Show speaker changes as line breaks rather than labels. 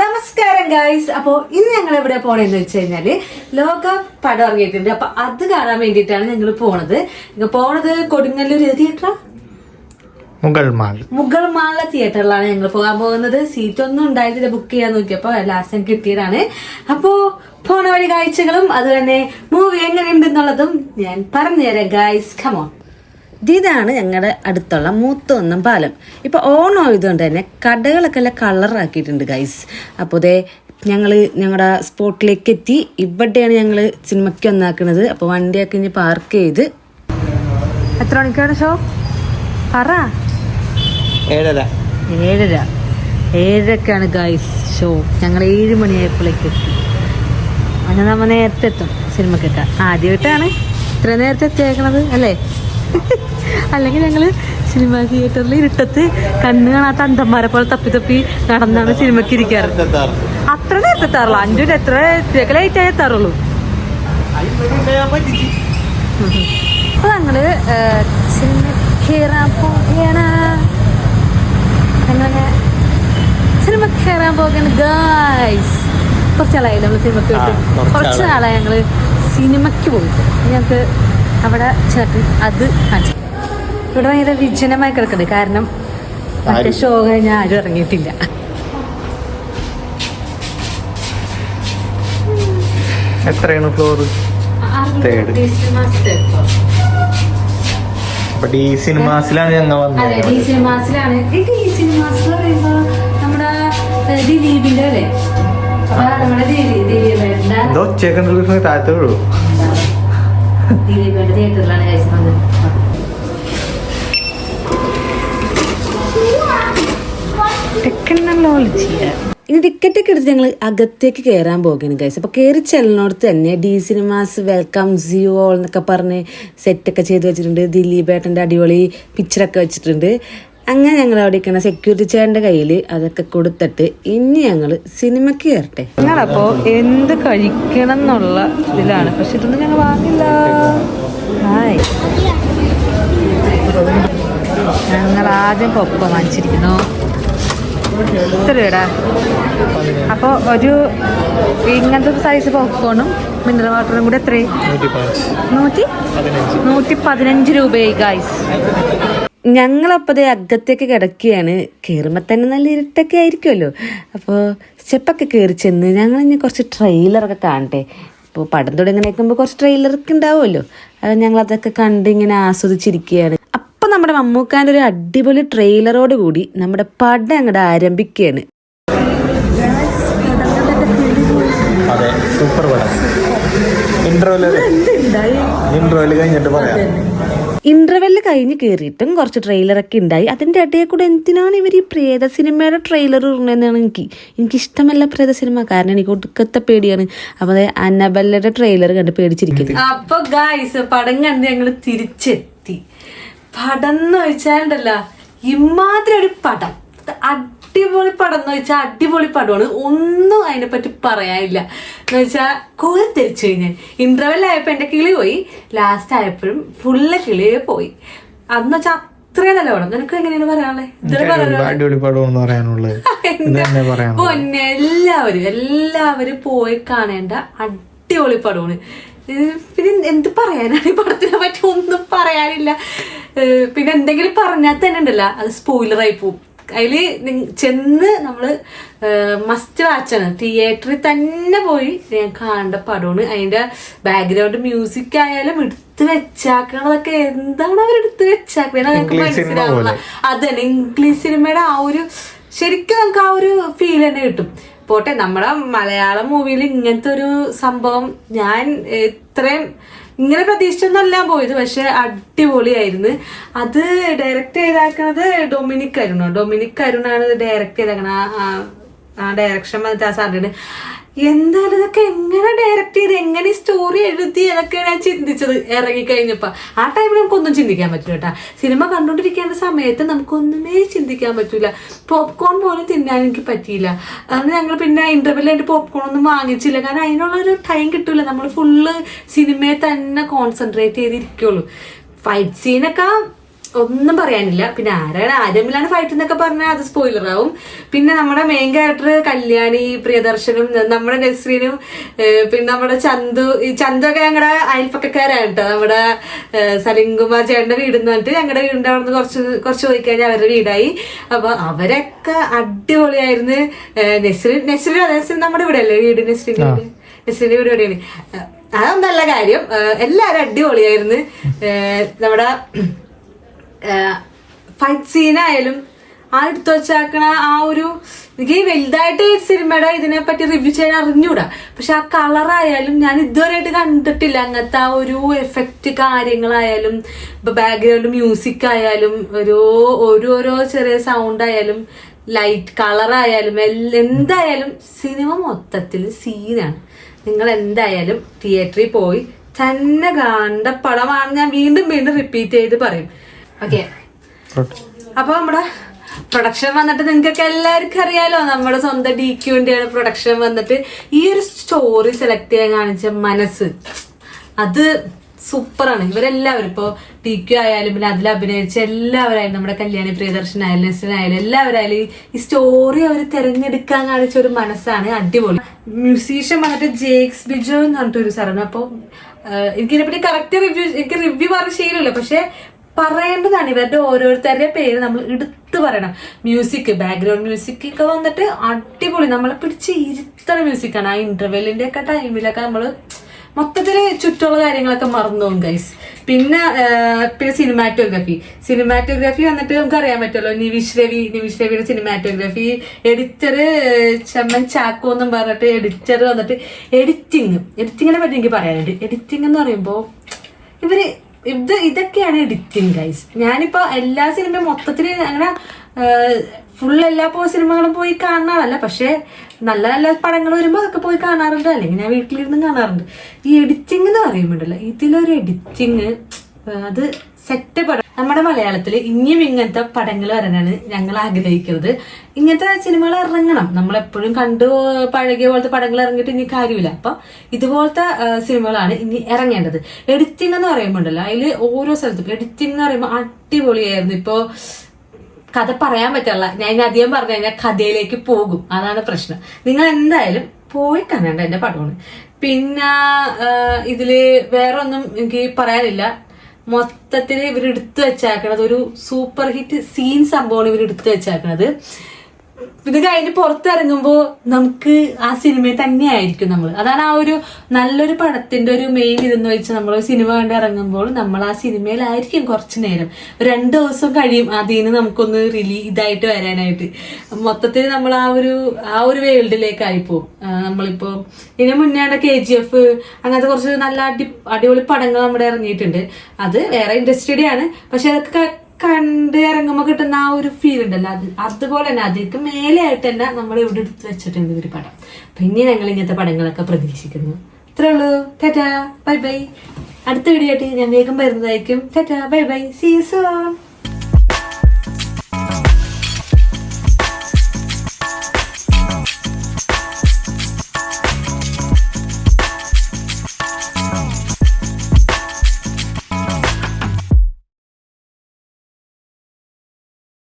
നമസ്കാരം ഗായ്സ് അപ്പോ ഇന്ന് ഞങ്ങൾ എവിടെ പോണെന്ന് വെച്ച് കഴിഞ്ഞാൽ ലോക പടം ഇറങ്ങിയിട്ടുണ്ട്. അപ്പൊ അത് കാണാൻ വേണ്ടിയിട്ടാണ് ഞങ്ങൾ പോണത്. പോണത് കൊടുങ്ങല്ലൂർ തിയേറ്ററാ
മുഗൾ മാൾ.
മുഗൾ മാള തിയേറ്ററിലാണ് ഞങ്ങൾ പോകാൻ പോകുന്നത്. സീറ്റ് ഒന്നും ഉണ്ടായിരുന്നില്ല. ബുക്ക് ചെയ്യാൻ നോക്കിയപ്പോ ലാസ്റ്റ് കിട്ടിയതാണ്. അപ്പോ പോണ വഴി കാഴ്ചകളും അത് തന്നെ മൂവി എങ്ങനെയുണ്ടെന്നുള്ളതും ഞാൻ പറഞ്ഞുതരാം ഗായ്സ് കമോൺ ഇതാണ് ഞങ്ങളുടെ അടുത്തുള്ള മൂത്തൊന്നും പാലം. ഇപ്പൊ ഓൺ ആയതുകൊണ്ട് തന്നെ കടകളൊക്കെ എല്ലാം കളറാക്കിയിട്ടുണ്ട് ഗൈസ് അപ്പോൾ ദേ ഞങ്ങൾ ഞങ്ങളുടെ സ്പോട്ടിലേക്ക് എത്തി. ഇവിടെയാണ് ഞങ്ങൾ സിനിമയ്ക്ക് ഒന്നാക്കുന്നത് അപ്പോൾ വണ്ടിയൊക്കെ ഇനി പാർക്ക് ചെയ്ത്. എത്ര മണിക്കാണ് ഷോ പറ.
ഏഴര.
ഏഴര. ഏഴരക്കാണ് ഗൈസ് ഷോ ഞങ്ങൾ ഏഴ് മണിയായപ്പോഴേക്ക് എത്തി. അങ്ങനെ നമ്മൾ നേരത്തെ എത്തും സിനിമക്കൊക്കെ ആദ്യമായിട്ടാണ് ഇത്ര നേരത്തെ എത്തിയേക്കണത് അല്ലേ? അല്ലെങ്കിൽ ഞങ്ങൾ സിനിമ തിയേറ്ററിൽ ഇരുട്ടത്ത് കണ്ണ് കാണാത്ത അന്തന്മാരെ പോലെ തപ്പി തപ്പി നടന്നാണ് സിനിമയ്ക്ക് ഇരിക്കാറ്. അത്ര നേരത്തെ എത്താറുള്ളൂ അഞ്ചു എത്ര ലേറ്റ് ആയി എത്താറുള്ളൂ. അപ്പൊ ഞങ്ങൾ സിനിമ കയറാൻ പോകണ സിനിമ കയറാൻ പോകണ ഗായ്സ് കുറച്ച് നാളായി നമ്മൾ സിനിമക്ക്
കുറച്ചാളായി
പോയിട്ട്
കുറച്ച്
കുറച്ച് നാളായി ഞങ്ങൾ സിനിമയ്ക്ക് പോയിട്ട്. ഞങ്ങൾക്ക് അവിടെ ചേട്ടൻ അത് കാണിച്ചു. ഇവിടെ ഭയങ്കര വിജനമായി കിടക്കുന്നത് കാരണം മറ്റേ ഷോ കഴിഞ്ഞാൽ ആരും ഇറങ്ങിയിട്ടില്ല.
എത്രയാണ് ഫ്ലോർ Third. അപ്പൊ ഡി സിനിമാസിലാണ് ഞങ്ങൾ
ഡി സിനിമാസിലാണ്. ഡി സിനിമാസ് പറയുമ്പോ നമ്മുടെ ദിലീപിന്റെ അല്ലേ? നമ്മുടെ ദിലീപ് ദിലീപ്
എന്താ ഉച്ചയൊക്കെ താഴത്തേ ഉള്ളൂ.
ദിലീപേട്ട തിയേറ്ററിലാണ് കഴിച്ചു വന്നത്. ഇനി ടിക്കറ്റ് ഒക്കെ എടുത്ത് ഞങ്ങൾ അകത്തേക്ക് കയറാൻ പോകുകയാണ് ഗൈസ് അപ്പോൾ കയറി ചെല്ലിനോടത്ത് തന്നെ ഡി സിനിമാസ് വെൽക്കം സിയോൾ എന്നൊക്കെ പറഞ്ഞ് സെറ്റൊക്കെ ചെയ്ത് വെച്ചിട്ടുണ്ട്. ദിലീപേട്ടന്റെ അടിപൊളി പിക്ചറൊക്കെ വെച്ചിട്ടുണ്ട്. അങ്ങനെ ഞങ്ങൾ അവിടെ ഇരിക്കുന്ന സെക്യൂരിറ്റി ചേട്ടന്റെ കയ്യിൽ അതൊക്കെ കൊടുത്തിട്ട് ഇനി ഞങ്ങൾ സിനിമയ്ക്ക് കയറട്ടെ ഞങ്ങളപ്പോ എന്ത് കഴിക്കണം എന്നുള്ള ഇതിലാണ്. പക്ഷെ ഇതൊന്നും ഞങ്ങൾ വാങ്ങില്ല. ഹായ്. ഞങ്ങൾ ആദ്യം പൊപ്പ വാങ്ങിച്ചിരിക്കുന്നു. എത്ര രൂപടാ അപ്പോൾ ഒരു ഇങ്ങനത്തെ സൈസ് പോപ്കോണും മിനറൽ വാട്ടറും കൂടെ എത്രയും നൂറ്റി നൂറ്റി? പതിനഞ്ച്. രൂപയായി ഗായ്സ് ഞങ്ങളപ്പോൾ അകത്തേക്ക് കിടക്കുകയാണ്. കയറുമ്പോൾ തന്നെ നല്ല ഇരുട്ടൊക്കെ ആയിരിക്കുമല്ലോ. അപ്പോൾ സ്റ്റെപ്പൊക്കെ കയറി ചെന്ന് ഞങ്ങൾ ഇനി കുറച്ച് ട്രെയിലറൊക്കെ കാണട്ടെ. ഇപ്പോൾ പടം തുടങ്ങണേക്കുമ്പോൾ കുറച്ച് ട്രെയിലറൊക്കെ ഉണ്ടാവുമല്ലോ. അത് ഞങ്ങളതൊക്കെ കണ്ട് ഇങ്ങനെ ആസ്വദിച്ചിരിക്കുകയാണ്. അപ്പം നമ്മുടെ മമ്മൂക്കാന്റെ ഒരു അടിപൊളി ട്രെയിലറോട് കൂടി നമ്മുടെ പടം അങ്ങോട്ട് ആരംഭിക്കുകയാണ്.
അതെ സൂപ്പർ പടം. ഇന്റർവെൽ ഇന്റർവെൽ കഴിഞ്ഞിട്ട് പറയാം.
ഇന്റർവെല്ല് കഴിഞ്ഞ് കയറിയിട്ടും കുറച്ച് ട്രെയിലറൊക്കെ ഉണ്ടായി. അതിന്റെ ഇടയിൽ കൂടെ എന്തിനാണ് ഇവർ ഈ പ്രേത സിനിമയുടെ ട്രെയിലർ ഇടുന്നതെന്നാണ് എനിക്ക് എനിക്ക് ഇഷ്ടമല്ല പ്രേത സിനിമ. കാരണം എനിക്ക് ഒടുക്കത്തെ പേടിയാണ്. അപ്പോൾ അന്നബല്ലയുടെ ട്രെയിലർ കണ്ട് പേടിച്ചിരിക്കുന്നത് അപ്പൊ ഗായ്സ് പടം കണ്ട് ഞങ്ങൾ തിരിച്ചെത്തി. പടം എന്ന് വെച്ചാലുണ്ടല്ല ഇമാതിരി ഒരു പടം. അടിപൊളി പടം എന്ന് വെച്ചാൽ അടിപൊളി പടമാണ്. ഒന്നും അതിനെ പറ്റി പറയാനില്ല. എന്ന് വെച്ചാൽ കോരിത്തെരിച്ചു കഴിഞ്ഞാൽ ഇന്റർവെൽ ആയപ്പോൾ എന്റെ കിളി പോയി. ലാസ്റ്റ് ആയപ്പോഴും ഫുള്ള് കിളിയെ പോയി. അന്ന് വെച്ചാൽ അത്രയും നല്ല പടം നിനക്ക് എങ്ങനെയാണ് പറയാനുള്ളത്? പൊന്നെ എല്ലാവരും എല്ലാവരും പോയി കാണേണ്ട അടിപൊളി പടമാണ്. പിന്നെ എന്ത് പറയാനാണ് ഈ പടത്തിനെ പറ്റി? ഒന്നും പറയാനില്ല. പിന്നെ എന്തെങ്കിലും പറഞ്ഞാൽ തന്നെ ഉണ്ടല്ല. അത് സ്പോയിലറായി പോവും. അതിൽ നിങ് ചെന്ന് നമ്മൾ മസ്റ്റ് വാച്ചാണ് തിയേറ്ററിൽ തന്നെ പോയി ഞാൻ കാണേണ്ട പടമാണ്. അതിന്റെ ബാക്ക്ഗ്രൗണ്ട് മ്യൂസിക് ആയാലും എടുത്ത് വെച്ചാക്കണതൊക്കെ എന്താണ് അവർ എടുത്ത് വെച്ചാക്കുന്നത് ഞങ്ങൾക്ക് മനസ്സിലാവുള്ള അത് തന്നെ ഇംഗ്ലീഷ് സിനിമയുടെ ആ ഒരു ശരിക്കും നമുക്ക് ആ ഒരു ഫീൽ തന്നെ കിട്ടും. പോട്ടെ നമ്മുടെ മലയാളം മൂവിയിൽ ഇങ്ങനത്തെ ഒരു സംഭവം ഞാൻ ഇത്രയും ഇങ്ങനെ പ്രതീക്ഷിച്ചൊന്നല്ല പോയത് പക്ഷെ അടിപൊളിയായിരുന്നു. അത് ഡയറക്റ്റ് ചെയ്താക്കണത് ഡൊമിനിക് അരുണോ? ഡൊമിനിക് അരുണാണ് ഡയറക്റ്റ് ചെയ്താക്കണത്. ആ ഡയറക്ഷൻ വന്നിട്ട് ആ സാറിന് എന്താണ് ഇതൊക്കെ എങ്ങനെ ഡയറക്റ്റ് ചെയ്ത് എങ്ങനെ സ്റ്റോറി എഴുതി എന്നൊക്കെ ഞാൻ ചിന്തിച്ചത് ഇറങ്ങി കഴിഞ്ഞപ്പോ ആ ടൈമിൽ നമുക്കൊന്നും ചിന്തിക്കാൻ പറ്റില്ല കേട്ടാ സിനിമ കണ്ടുകൊണ്ടിരിക്കേണ്ട സമയത്ത് നമുക്കൊന്നുമേ ചിന്തിക്കാൻ പറ്റില്ല പോപ്കോൺ പോലും തിന്നാൻ എനിക്ക് പറ്റിയില്ല. അന്ന് ഞങ്ങൾ പിന്നെ ഇന്റർവെല്ലായിട്ട് പോപ്കോൺ ഒന്നും വാങ്ങിച്ചില്ല. കാരണം അതിനുള്ള ഒരു ടൈം കിട്ടില്ല നമ്മൾ ഫുള്ള് സിനിമയെ തന്നെ കോൺസെൻട്രേറ്റ് ചെയ്തിരിക്കുള്ളൂ. ഫൈറ്റ് സീനൊക്കെ ഒന്നും പറയാനില്ല. പിന്നെ ആരാണ് ആര്യമില്ലാണ് ഫൈറ്റ് എന്നൊക്കെ പറഞ്ഞാൽ അത് സ്പോയിലർ ആവും. പിന്നെ നമ്മുടെ മെയിൻ ക്യാരക്ടർ കല്യാണി പ്രിയദർശനും നമ്മുടെ നസ്രീനും പിന്നെ നമ്മുടെ ചന്തു ഈ ചന്തു ഒക്കെ ഞങ്ങളുടെ അയൽപ്പക്കക്കാരാണ് കേട്ടോ നമ്മുടെ സലിംകുമാർ ചേട്ടന്റെ വീട് എന്ന് പറഞ്ഞിട്ട് ഞങ്ങളുടെ വീടിന്റെ അവിടെ നിന്ന് കുറച്ച് കുറച്ച് പോയി കഴിഞ്ഞാൽ അവരുടെ വീടായി. അപ്പൊ അവരൊക്കെ അടിപൊളിയായിരുന്നു. നസ്രീൻ നസ്രീൻ അതെ നസ്രീൻ നമ്മുടെ ഇവിടെ അല്ലേ വീട് നസ്രീന്റെ വീട്? നസ്രീന്റെ വീട് ഇവിടെയാണ്. അതൊന്നല്ല കാര്യം എല്ലാവരും അടിപൊളിയായിരുന്നു. നമ്മുടെ ഫൈറ്റ് സീനായാലും ആ എടുത്തു വച്ചാക്കണ ആ ഒരു എനിക്ക് വലുതായിട്ട് സിനിമയുടെ ഇതിനെ പറ്റി റിവ്യൂ ചെയ്യാൻ അറിഞ്ഞൂടാ. പക്ഷെ ആ കളറായാലും ഞാൻ ഇതുവരെയായിട്ട് കണ്ടിട്ടില്ല. അങ്ങനത്തെ ആ ഒരു എഫക്റ്റ് കാര്യങ്ങളായാലും ഇപ്പൊ ബാക്ക്ഗ്രൗണ്ട് മ്യൂസിക് ആയാലും ഓരോ ഓരോരോ ചെറിയ സൗണ്ട് ആയാലും ലൈറ്റ് കളറായാലും എന്തായാലും സിനിമ മൊത്തത്തിൽ സീനാണ് നിങ്ങൾ എന്തായാലും തിയേറ്ററിൽ പോയി തന്നെ കണ്ട പടമാണ് ഞാൻ വീണ്ടും വീണ്ടും റിപ്പീറ്റ് ചെയ്ത് പറയും. ഓക്കെ അപ്പൊ നമ്മുടെ പ്രൊഡക്ഷൻ വന്നിട്ട് നിങ്ങൾക്കൊക്കെ എല്ലാവർക്കും അറിയാലോ നമ്മുടെ സ്വന്തം ഡി ക്യൂന്റെയാണ് പ്രൊഡക്ഷൻ വന്നിട്ട് ഈ ഒരു സ്റ്റോറി സെലക്ട് ചെയ്യാൻ കാണിച്ച മനസ്സ്. അത് സൂപ്പറാണ്. ഇവരെല്ലാവരും ഇപ്പോൾ ടി ക്യു ആയാലും പിന്നെ അതിൽ അഭിനയിച്ച എല്ലാവരായാലും നമ്മുടെ കല്യാണി പ്രിയദർശൻ ആയാലും എല്ലാവരായാലും ഈ- ഈ സ്റ്റോറി അവർ തിരഞ്ഞെടുക്കാൻ കാണിച്ച ഒരു മനസ്സാണ്. അടിപൊളി. മ്യൂസീഷ്യൻ വന്നിട്ട് ജേക്സ് ബിജോ എന്ന് പറഞ്ഞിട്ട് ഒരു സാറാണ് അപ്പോൾ എനിക്കിതിനെപ്പറ്റി കറക്റ്റ് റിവ്യൂ എനിക്ക് റിവ്യൂ പറഞ്ഞ ശീലമില്ല പക്ഷെ പറയേണ്ടതാണ്. ഇവരുടെ ഓരോരുത്തരുടെ പേര് നമ്മൾ എടുത്തു പറയണം. മ്യൂസിക് ബാക്ക്ഗ്രൗണ്ട് മ്യൂസിക് ഒക്കെ വന്നിട്ട് അടിപൊളി. നമ്മളെ പിടിച്ച് ഇരുത്തണ മ്യൂസിക്കാണ് ആ ഇന്റർവെല്ലിന്റെ ഒക്കെ ടൈമിലൊക്കെ നമ്മൾ മൊത്തത്തിൽ ചുറ്റുള്ള കാര്യങ്ങളൊക്കെ മറന്നു ഗൈസ് പിന്നെ പിന്നെ സിനിമാറ്റോഗ്രഫി സിനിമാറ്റോഗ്രഫി വന്നിട്ട് നമുക്ക് അറിയാൻ പറ്റുമല്ലോ. നിവിഷ് രവി നിവിഷ് രവിയുടെ സിനിമാറ്റോഗ്രഫി എഡിറ്റർ ചെമ്മൻ ചാക്കോ എന്നും പറഞ്ഞിട്ട് എഡിറ്റർ വന്നിട്ട് എഡിറ്റിങ് എഡിറ്റിങ്ങിനെ പറ്റി എനിക്ക് പറയാനുണ്ട്. എഡിറ്റിംഗ് എന്ന് പറയുമ്പോൾ ഇവർ ഇത് ഇതൊക്കെയാണ് എഡിറ്റിംഗ് ഗൈസ് ഞാനിപ്പോ എല്ലാ സിനിമയും മൊത്തത്തിൽ അങ്ങനെ ഫുൾ എല്ലാ പോ സിനിമകളും പോയി കാണാറല്ല. പക്ഷെ നല്ല നല്ല പടങ്ങൾ വരുമ്പോൾ അതൊക്കെ പോയി കാണാറുണ്ട്. അല്ലെങ്കിൽ ഞാൻ വീട്ടിലിരുന്ന് കാണാറുണ്ട്. ഈ എഡിറ്റിംഗ് എന്ന് പറയുമ്പോണ്ടല്ലോ ഇതിലൊരു എഡിറ്റിംഗ് അത് സെറ്റ് പടം. നമ്മുടെ മലയാളത്തിൽ ഇനിയും ഇങ്ങനത്തെ പടങ്ങൾ വരാനാണ് ഞങ്ങൾ ആഗ്രഹിക്കുന്നത്. ഇങ്ങനത്തെ സിനിമകൾ ഇറങ്ങണം. നമ്മളെപ്പോഴും കണ്ടു പഴകിയ പോലത്തെ പടങ്ങൾ ഇറങ്ങിയിട്ട് ഇനി കാര്യമില്ല. അപ്പൊ ഇതുപോലത്തെ സിനിമകളാണ് ഇനി ഇറങ്ങേണ്ടത്. എഡിറ്റിംഗ് എന്ന് പറയുമ്പോണ്ടല്ലോ അതിൽ ഓരോ സ്ഥലത്തും എഡിറ്റിംഗ് എന്ന് പറയുമ്പോൾ അടിപൊളിയായിരുന്നു. ഇപ്പോ കഥ പറയാൻ പറ്റില്ല ഞാൻ ഇനി അധികം പറഞ്ഞു കഴിഞ്ഞാൽ കഥയിലേക്ക് പോകും. അതാണ് പ്രശ്നം. നിങ്ങൾ എന്തായാലും പോയി കാണേണ്ട എന്റെ പടമാണ്. പിന്നെ ഇതിൽ വേറൊന്നും എനിക്ക് പറയാനില്ല. മൊത്തത്തിൽ ഇവർ എടുത്തു വെച്ചേക്കണത്. ഒരു സൂപ്പർ ഹിറ്റ് സീൻ സംഭവമാണ് ഇവർ എടുത്തു വെച്ചേക്കണത്. ഇത് കഴിഞ്ഞ് പുറത്തിറങ്ങുമ്പോൾ നമുക്ക് ആ സിനിമയിൽ തന്നെ ആയിരിക്കും നമ്മൾ അതാണ് ആ ഒരു നല്ലൊരു പടത്തിന്റെ ഒരു മെയിൻ ഇതെന്ന് വെച്ചാൽ നമ്മൾ സിനിമ കണ്ട് ഇറങ്ങുമ്പോൾ നമ്മൾ ആ സിനിമയിലായിരിക്കും കുറച്ചു നേരം. രണ്ടു ദിവസം കഴിയും അതിൽ നിന്ന് നമുക്കൊന്ന് റിലീ ഇതായിട്ട് വരാനായിട്ട്. മൊത്തത്തിൽ നമ്മൾ ആ ഒരു ആ ഒരു വേൾഡിലേക്കായി പോകും നമ്മളിപ്പോ ഇതിനു മുന്നേണ്ട കെ ജി എഫ് അങ്ങനത്തെ കുറച്ച് നല്ല അടി അടിപൊളി പടങ്ങൾ നമ്മുടെ ഇറങ്ങിയിട്ടുണ്ട്. അത് വേറെ ഇൻഡസ്ട്രിയുടെയാണ് പക്ഷെ അതൊക്കെ കണ്ട് ഇറങ്ങുമ്പോൾ കിട്ടുന്ന ആ ഒരു ഫീൽ ഉണ്ടല്ലോ. അത് അതുപോലെ തന്നെ അതിലേക്ക് മേലെയായിട്ട് തന്നെ നമ്മൾ ഇവിടെ എടുത്ത് വെച്ചിട്ടുണ്ട് ഒരു പടം. പിന്നെ ഞങ്ങൾ ഇങ്ങനത്തെ പടങ്ങളൊക്കെ പ്രതീക്ഷിക്കുന്നു. ഇത്രേ ഉള്ളൂ. ടാറ്റാ. Bye bye. അടുത്ത വീഡിയോ ആയിട്ട് ഞാൻ വേഗം വരുന്നതായിരിക്കും. Tata. Bye bye. C zone